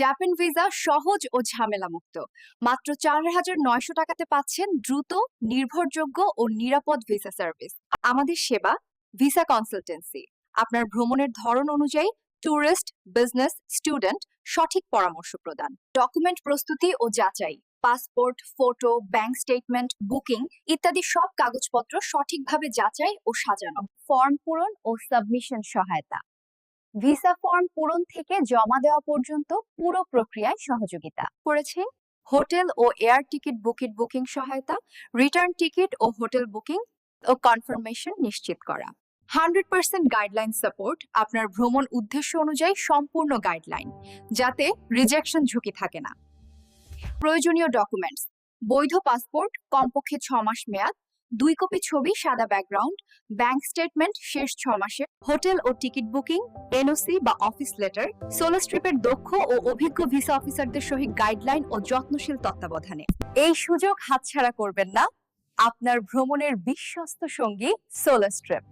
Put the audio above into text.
Japan visa সহজ ও ঝামেলা মুক্ত মাত্র চার হাজার নয়শো টাকাতে পাচ্ছেন দ্রুত, নির্ভরযোগ্য ও নিরাপদ ভিসা সার্ভিস আমাদের সেবা ভিসা কনসালটেন্সি আপনার ভ্রমণের ধরন অনুযায়ী ট্যুরিস্ট বিজনেস স্টুডেন্ট সঠিক পরামর্শ প্রদান। ডকুমেন্ট প্রস্তুতি ও যাচাই। Passport photo bank statement booking ইত্যাদি সব কাগজপত্র সঠিকভাবে যাচাই ও সাজানো। ফর্ম পূরণ ও সাবমিশন সহায়তা। ভিসা ফর্ম পূরণ থেকে জমা দেওয়া পর্যন্ত পুরো প্রক্রিয়ায় সহযোগিতা করেছে। হোটেল ও এয়ার টিকিট বুকিট বুকিং সহায়তা, রিটার্ন টিকিট ও হোটেল বুকিং ও কনফার্মেশন নিশ্চিত করা। হান্ড্রেড পার্সেন্ট গাইডলাইন সাপোর্ট আপনার ভ্রমণ উদ্দেশ্য অনুযায়ী সম্পূর্ণ গাইডলাইন, যাতে রিজেকশন ঝুঁকি থাকে না। প্রয়োজনীয় ডকুমেন্টস, বৈধ পাসপোর্ট, কমপক্ষে ছ মাস মেয়াদ দুই কপি ছবি, সাদা ব্যাকগ্রাউন্ড ব্যাংক স্টেটমেন্ট শেষ ছ মাসে, হোটেল ও টিকিট বুকিং এনওসি বা অফিস লেটার সোলো স্ট্রিপের দক্ষ ও অভিজ্ঞ ভিসা অফিসারদের সহিত গাইডলাইন ও যত্নশীল তত্ত্বাবধানে। এই সুযোগ হাতছাড়া করবেন না, আপনার ভ্রমণের বিশ্বস্ত সঙ্গী সোলো স্ট্রিপ